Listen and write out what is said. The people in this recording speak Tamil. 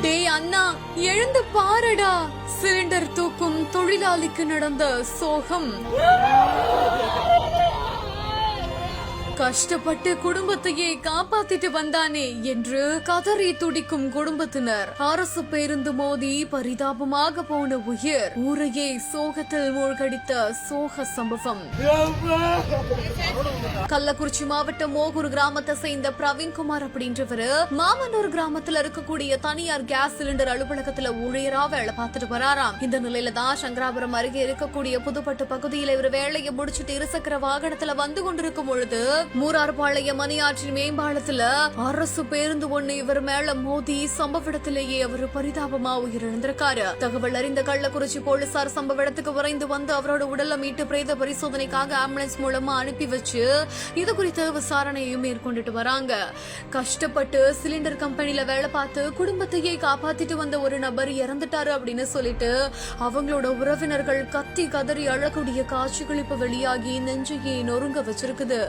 டேய் அண்ணா எழுந்து பாருடா. சிலிண்டர் தூக்கும் தொழிலாளிக்கு நடந்த சோகம். கஷ்டப்பட்டு குடும்பத்தையே காப்பாத்திட்டு வந்தானே என்று கதறி துடிக்கும் குடும்பத்தினர். அரசு பேருந்து மோதி பரிதாபமாக போன உயிர். ஊரையே சோகத்தில் மூழ்கடித்த சோக சம்பவம். கள்ளக்குறிச்சி மாவட்டம் மோகூர் கிராமத்தை சேர்ந்த பிரவீன்குமார் அப்படின்றவரு மாமன்னூர் கிராமத்துல இருக்கக்கூடிய தனியார் கேஸ் சிலிண்டர் அலுவலகத்துல ஊழியரா வேலை பார்த்துட்டு வராராம். இந்த நிலையில தான் சங்கராபுரம் அருகே இருக்கக்கூடிய புதுப்பட்டு பகுதியில் இவர் வேலையை முடிச்சிட்டு இருசக்கர வாகனத்துல வந்து கொண்டிருக்கும் பொழுது மூரார்பாளையம் மணியாற்றின் மேம்பாலத்துல அரசு பேருந்து ஒண்ணு இவர் மேல மோதி சம்பவ இடத்திலேயே அவர் பரிதாபமா உயிரிழந்திருக்காரு. தகவல் அறிந்த கள்ளக்குறிச்சி போலீசார் சம்பவ இடத்துக்கு விரைந்து வந்து அவரோட உடலை மீட்டு பிரேத பரிசோதனைக்காக ஆம்புலன்ஸ் மூலமா அனுப்பி வச்சு இது குறித்த விசாரணையும் மேற்கொண்டுட்டு வராங்க. கஷ்டப்பட்டு சிலிண்டர் கம்பெனில வேலை பார்த்து குடும்பத்தையே காப்பாத்திட்டு வந்த ஒரு நபர் இறந்துட்டாரு அப்படின்னு சொல்லிட்டு அவங்களோட உறவினர்கள் கத்தி கதறி அழக்கூடிய காட்சிகள் இப்ப வெளியாகி நெஞ்சையே நொறுங்க வச்சிருக்குது.